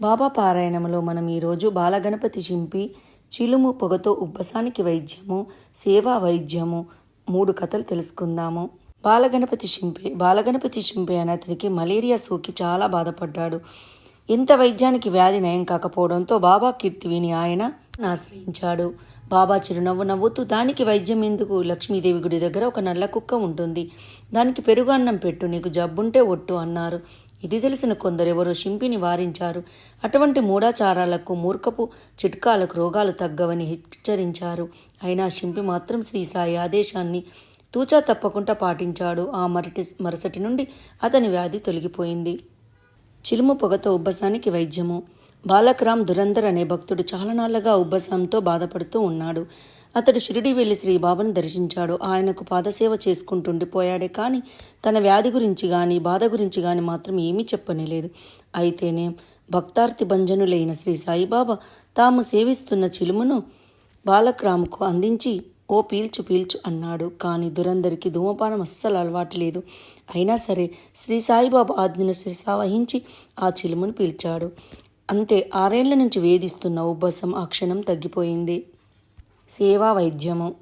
బాబా పారాయణంలో మనం ఈరోజు బాలగణపతి చింపి చిలుము పొగతో ఉబ్బసానికి వైద్యము సేవా వైద్యము మూడు కథలు తెలుసుకుందాము. బాలగణపతి చింపే బాలగణపతి చింపే అనే అతనికి మలేరియా సోకి చాలా బాధపడ్డాడు. ఇంత వైద్యానికి వ్యాధి నయం కాకపోవడంతో బాబా కీర్తి విని ఆయన ఆశ్రయించాడు. బాబా చిరునవ్వు నవ్వుతూ దానికి వైద్యం ఎందుకు? లక్ష్మీదేవి గుడి దగ్గర ఒక నల్ల కుక్క ఉంటుంది. దానికి పెరుగు అన్నం పెట్టు నీకు జబ్బుంటే ఒట్టు అన్నారు. ఇది తెలిసిన కొందరెవరో షింపిని వారించారు. అటువంటి మూఢాచారాలకు మూర్ఖపు చిట్కాలకు రోగాలు తగ్గవని హెచ్చరించారు. అయినా షింపి మాత్రం శ్రీ సాయి ఆదేశాన్ని తూచా తప్పకుండా పాటించాడు. ఆ మరటి మరుసటి నుండి అతని వ్యాధి తొలగిపోయింది. చిలుము పొగతో ఉబ్బసానికి వైద్యము. బాలక్రామ్ దురంధర్ అనే భక్తుడు చాలా నాళ్ళుగా ఉబ్బసంతో బాధపడుతూ ఉన్నాడు. అతడు షిరిడి వెళ్ళి శ్రీబాబాను దర్శించాడు. ఆయనకు పాదసేవ చేసుకుంటుండిపోయాడే కానీ తన వ్యాధి గురించి గాని బాధ గురించి గాని మాత్రం ఏమీ చెప్పనేలేదు. అయితేనే భక్తార్తి భంజనులైన శ్రీ సాయిబాబా తాము సేవిస్తున్న చిలుమును బాలక్రామ్కు అందించి ఓ పీల్చు పీల్చు అన్నాడు. కానీ దురందరికి ధూమపానం అస్సలు అలవాటు లేదు. అయినా సరే శ్రీ సాయిబాబా ఆజ్ఞను శిరసావహించి ఆ చిలుమును పీల్చాడు. అంతే ఆరేళ్ళ నుంచి వేధిస్తున్న ఉబ్బసం ఆ క్షణం తగ్గిపోయింది. సేవా వైద్యము.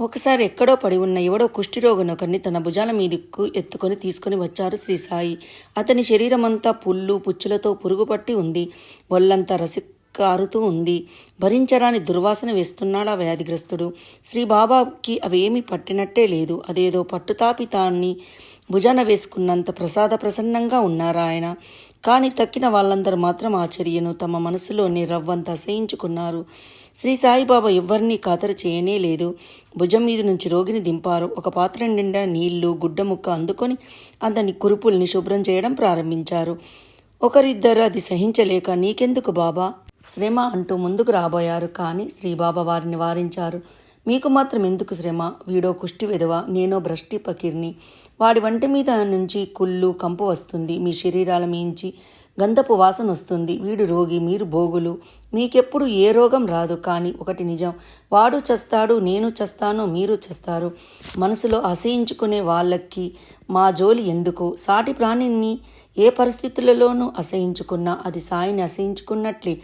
ఒకసారి ఎక్కడో పడి ఉన్న ఎవడో కుష్ఠిరోగునొకరిని తన భుజాల మీదకు ఎత్తుకొని తీసుకొని వచ్చారు శ్రీ సాయి. అతని శరీరమంతా పుల్లు పుచ్చులతో పురుగుపట్టి ఉంది. ఒళ్ళంతా రసి కారుతూ ఉంది. భరించరాని దుర్వాసన వేస్తున్నాడు ఆ వ్యాధిగ్రస్తుడు? శ్రీ బాబాకి అవేమీ పట్టినట్టే లేదు. అదేదో పట్టుతాపితాన్ని భుజాన వేసుకున్నంత ప్రసాద ప్రసన్నంగా ఉన్నారాయన కానీ తక్కిన వాళ్ళందరూ మాత్రం ఆ చర్యను తమ మనసులోనే రవ్వంత సహించుకున్నారు. శ్రీ సాయిబాబా ఎవ్వరినీ ఖాతరు చేయనే లేదు. భుజం మీద నుంచి రోగిని దింపారు. ఒక పాత్ర నిండా నీళ్ళు గుడ్డ ముక్క అందుకొని అతని కురుపుల్ని శుభ్రం చేయడం ప్రారంభించారు. ఒకరిద్దరు అది సహించలేక నీకెందుకు బాబా? శ్రమ అంటూ ముందుకు రాబోయారు కానీ శ్రీబాబా వారిని వారించారు. మీకు మాత్రం ఎందుకు శ్రమ? వీడో కుష్టి విధవ? నేనో భ్రష్టి పకీర్ని వాడి వంటి మీద నుంచి కుళ్ళు కంపు వస్తుంది. మీ శరీరాల మించి గంధపు వాసన వస్తుంది. వీడు రోగి మీరు భోగులు. మీకెప్పుడు ఏ రోగం రాదు. కానీ ఒకటి నిజం. వాడు చస్తాడు నేను చస్తాను మీరు చస్తారు. మనసులో అసహించుకునే వాళ్ళకి మా జోలి ఎందుకు? సాటి ప్రాణిని ఏ పరిస్థితులలోనూ అసహించుకున్నా అది సాయిని అసహించుకున్నట్లే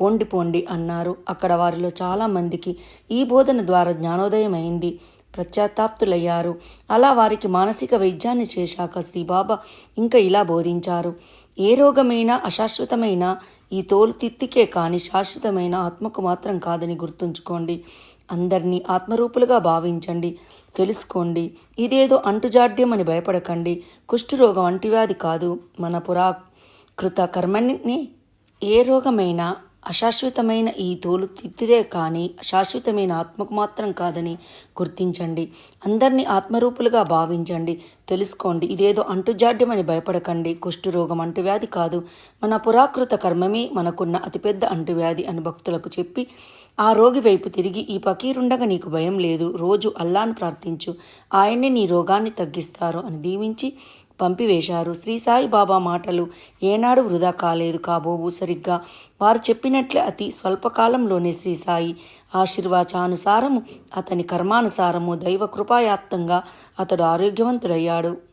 పోండి పోండి అన్నారు. అక్కడ వారిలో చాలామందికి ఈ బోధన ద్వారా జ్ఞానోదయం అయింది ప్రత్యాతాప్తులయ్యారు అలా వారికి మానసిక వైద్యాన్ని చేశాక శ్రీబాబా ఇంకా ఇలా బోధించారు ఏ రోగమైనా అశాశ్వతమైన ఈ తోలు తిత్తికే కాని శాశ్వతమైన ఆత్మకు మాత్రం కాదని గుర్తుంచుకోండి అందరినీ ఆత్మరూపులుగా భావించండి తెలుసుకోండి ఇదేదో అంటుజాడ్యం అని భయపడకండి కుష్ఠరోగం అంటువ్యాధి కాదు మన పురాకృత కర్మని ఏ రోగమైనా అశాశ్వతమైన ఈ తోలు తిత్తిదే కానీ శాశ్వతమైన ఆత్మకు మాత్రం కాదని గుర్తించండి. అందరినీ ఆత్మరూపులుగా భావించండి. తెలుసుకోండి ఇదేదో అంటుజాడ్యమని భయపడకండి. కుష్ఠరోగం అంటువ్యాధి కాదు. మన పురాకృత కర్మమే మనకున్న అతిపెద్ద అంటువ్యాధి అని భక్తులకు చెప్పి ఆ రోగి వైపు తిరిగి ఈ పకీరుండగా నీకు భయం లేదు. రోజు అల్లాను ప్రార్థించు. ఆయన్నే నీ రోగాన్ని తగ్గిస్తారు అని దీవించి పంపివేశారు. శ్రీ సాయి బాబా మాటలు ఏనాడు వృధా కాలేదు కాబోవు సరిగ్గా వారు చెప్పినట్లే అతి స్వల్పకాలంలోనే శ్రీ సాయి ఆశీర్వాచానుసారము అతని కర్మానుసారము దైవ కృపాయాత్తంగా అతడు ఆరోగ్యవంతుడయ్యాడు.